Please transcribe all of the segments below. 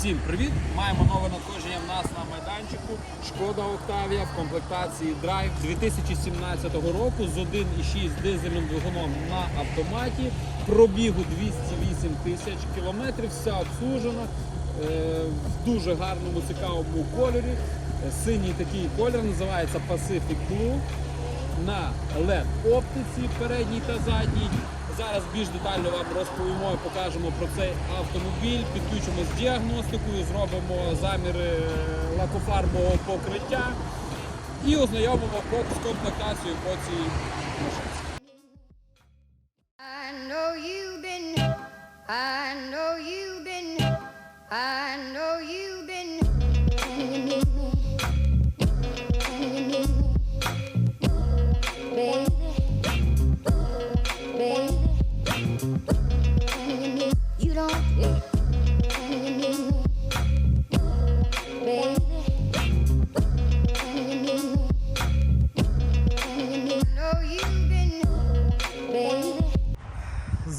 Всім привіт! Маємо нове надходження в нас на майданчику. Шкода Октавія в комплектації Drive 2017 року з 1,6 дизельним двигуном на автоматі. Пробігу 208 тисяч кілометрів, вся обслужена е, в дуже гарному цікавому кольорі. Е, Синій такий колір називається Pacific Blue на LED оптиці передній та задній. Зараз більш детально вам розповімо і покажемо про цей автомобіль, підключимо з діагностикою, зробимо заміри е, лакофарбового покриття і ознайомимо з комплектацією по цій машинці.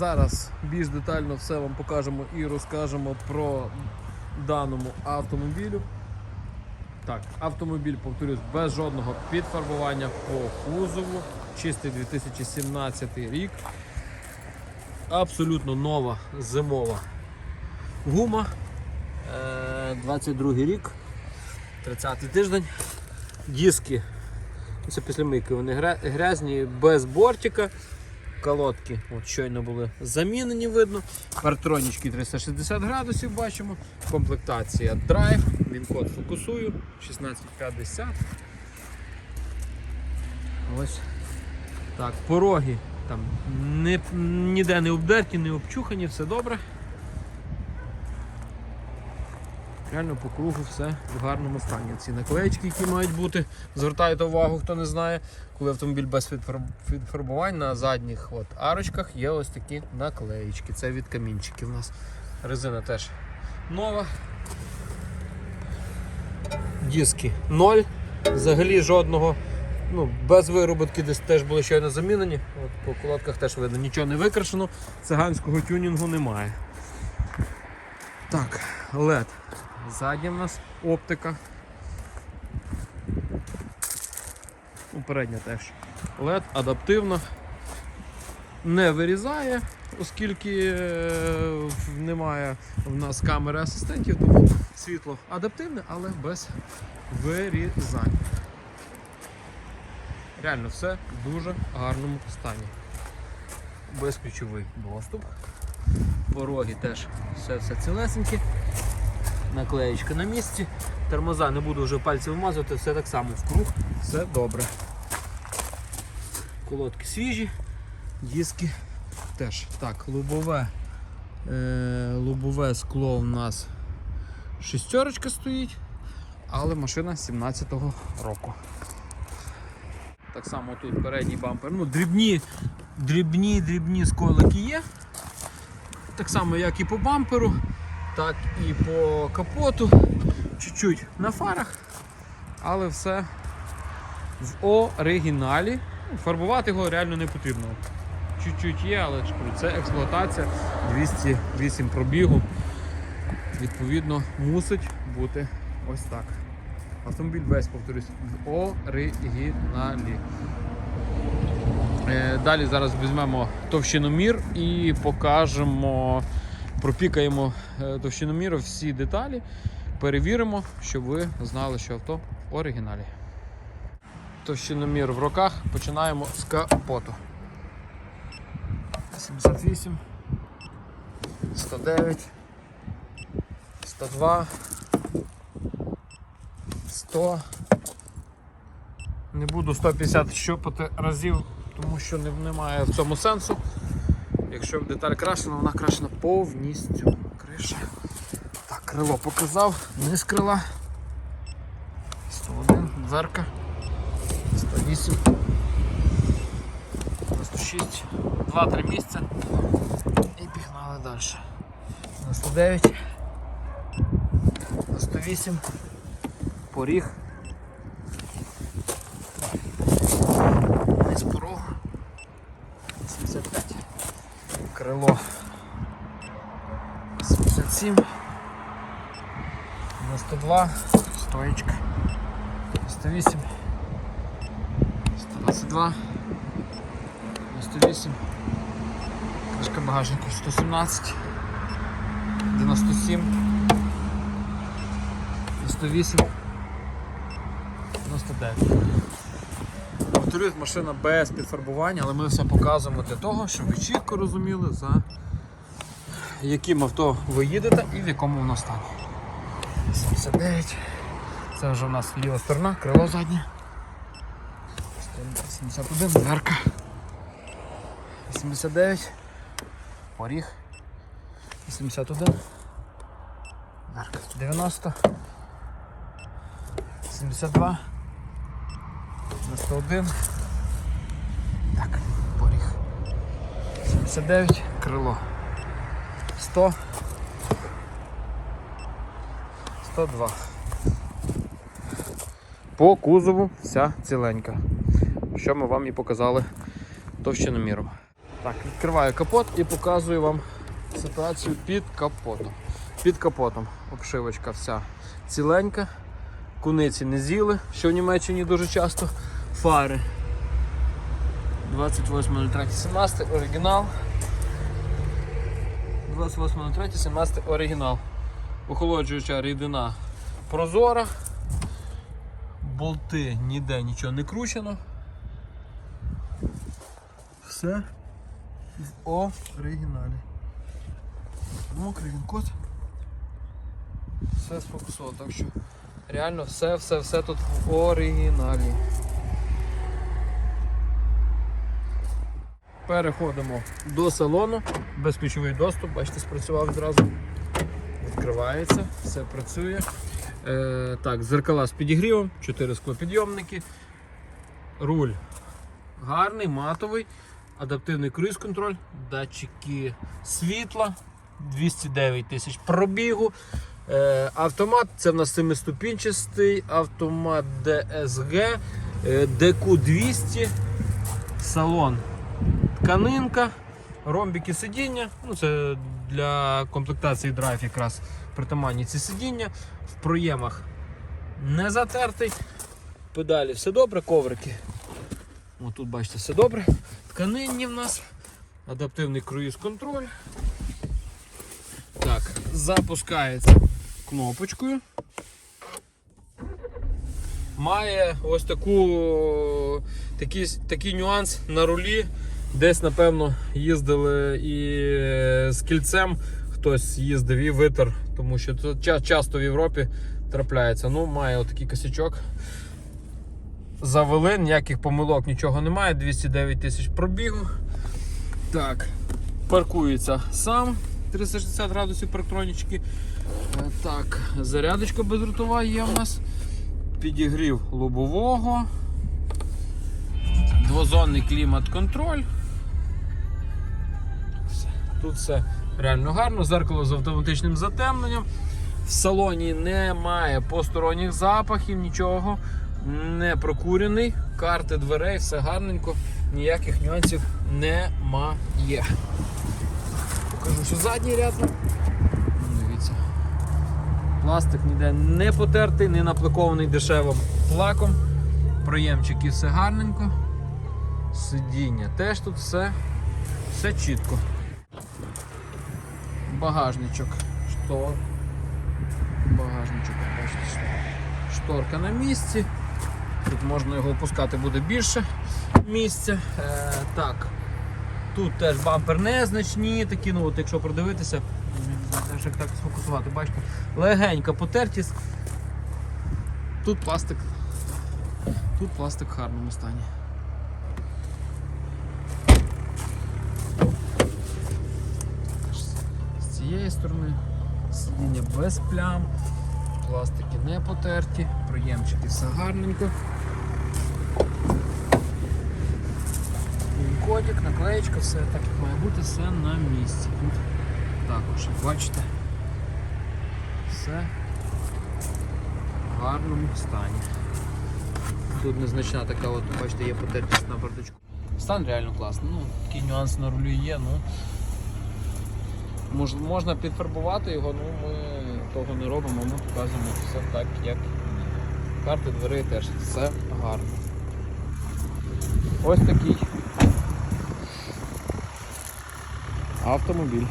Зараз більш детально все вам покажемо і розкажемо про даному автомобілю. Так, автомобіль, повторюсь, без жодного підфарбування по кузову. Чистий 2017 рік. Абсолютно нова зимова гума. Е, 22 рік, 30-й тиждень. Диски. Це після мийки вони грязні, без бортика. Колодки от щойно були замінені, видно. Партронічки 360 градусів бачимо. Комплектація Drive, він код фокусую, 1650. Ось так, пороги там не, ніде не обдерті, не обчухані, все добре. Реально по кругу все в гарному стані. Ці наклеїчки, які мають бути, звертайте увагу, хто не знає, коли автомобіль без підфарбувань на задніх от, арочках є ось такі наклеїчки. Це від камінчиків у нас. Резина теж нова. Диски 0. Взагалі жодного. Ну, без вироботки десь теж були щойно замінені. От по колодках теж видно, нічого не викрашено, циганського тюнінгу немає. Так, LED. Задня в нас оптика. Ну, передня теж. LED адаптивна. Не вирізає, оскільки е, немає в нас камери асистентів, тому світло адаптивне, але без вирізань. Реально все в дуже гарному стані. Безключовий доступ. Пороги теж все, все цілесеньке. Наклеєчка на місці. Тормоза не буду вже пальці вмазувати, все так само в круг, все добре. Колодки свіжі, диски теж. Так, лобове, е, лобове скло у нас шістерочка стоїть, але машина 17-го року. Так само тут передній бампер. Ну, дрібні, дрібні, дрібні сколики є. Так само, як і по бамперу, так і по капоту. Чуть-чуть на фарах, але все в оригіналі. Ну, Фарбувати його реально не потрібно. Чуть-чуть є, але це експлуатація 208 пробігу. Відповідно, мусить бути ось так. Автомобіль весь, повторюсь, в оригіналі. Е, Далі зараз візьмемо товщиномір і покажемо, пропікаємо е, товщиномір, всі деталі, перевіримо, щоб ви знали, що авто в оригіналі. Товщиномір в руках, починаємо з капоту. 78, 109, 102, 100. Не буду 150 щопати разів, тому що немає в цьому сенсу. Якщо деталь крашена, вона крашена повністю. Криша. Так, крило показав, низ крила. 101, дверка. 108. 96, 2-3 місця. І пігнали далі. 99. 108. Поріг. Низ порогу. 75. Крило. 77. 92, стоечка, 108, 122, 98, кришка багажнику 117, 97, 108, 99. Повторюсь, машина без підфарбування, але ми все показуємо для того, щоб ви чітко розуміли, за яким авто ви їдете і в якому воно стані. 79. Це вже у нас ліва сторона, крило заднє. 71, дверка. 89. Поріг. 81. Дверка. 90. 72. 91. Так, поріг. 79, крило. 100. 102. По кузову вся ціленька. Що ми вам і показали товщиноміром. Так, відкриваю капот і показую вам ситуацію під капотом. Під капотом обшивочка вся ціленька, куниці не з'їли, що в Німеччині дуже часто. Фари 28.03.17 оригінал. 28.03.17 оригінал. Охолоджуюча рідина прозора. Болти ніде нічого не кручено. Все в оригіналі. Мокрий він код. Все сфокусовано, так що реально все, все, все тут в оригіналі. Переходимо до салону. Безключовий доступ, бачите, спрацював зразу. Відкривається, все працює. Е, так, зеркала з підігрівом, 4 склопідйомники. Руль гарний, матовий, адаптивний круїз-контроль, датчики світла, 209 тисяч пробігу. Е, автомат це в нас семиступінчастий автомат DSG, е, DQ200, салон тканинка, ромбики сидіння. Ну, це для комплектації драйв якраз притаманні ці сидіння. В проємах не затертий. Педалі все добре, коврики. О, тут бачите, все добре. Тканинні в нас, адаптивний круїз-контроль. Так, запускається кнопочкою. Має ось таку, такий, такий нюанс на рулі. Десь, напевно, їздили і з кільцем хтось їздив і витер, тому що це часто в Європі трапляється. Ну, має отакий косячок. Завели, ніяких помилок, нічого немає, 209 тисяч пробігу. Так, паркується сам 360 градусів парктронічки. Е, Так, зарядочка безрутова є у нас. Підігрів лобового. Двозонний клімат-контроль. Тут все реально гарно, зеркало з автоматичним затемненням. В салоні немає посторонніх запахів, нічого. Не прокурений, карти дверей, все гарненько, ніяких нюансів немає. Покажу, що задній ряд. Ну, Дивіться. Пластик ніде не потертий, не наплакований дешевим лаком. Проємчики все гарненько. Сидіння теж тут все, все чітко. Багажничок. Штор. Багажничок, шторка на місці. Тут можна його опускати буде більше місця. Е, так. Тут теж бампер незначні, такі, ну от якщо не знаю, як так сфокусувати, бачите, легенька потертість. Тут пластик. Тут пластик в гарному стані. З цієї сторони сидіння без плям, пластики не потерті, проємчики все гарненько. Кодик, наклеєчка, все так як має бути, все на місці. Тут також, як бачите, все в гарному стані. Тут незначна така, от, бачите, є потертість на бардачку. Стан реально класний. Ну, такий нюанс на рулі є, ну. Мож, можна підфарбувати його, ну ми того не робимо, ми показуємо все так, як. Карти дверей теж все гарно. Ось такий автомобіль.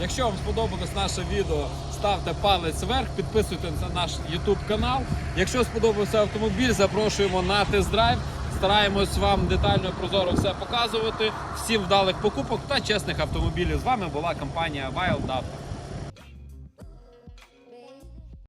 Якщо вам сподобалось наше відео, ставте палець вверх, підписуйтесь на наш YouTube канал. Якщо сподобався автомобіль, запрошуємо на тест-драйв. Стараємось вам детально і прозоро все показувати. Всім вдалих покупок та чесних автомобілів. З вами була компанія Wild Auto.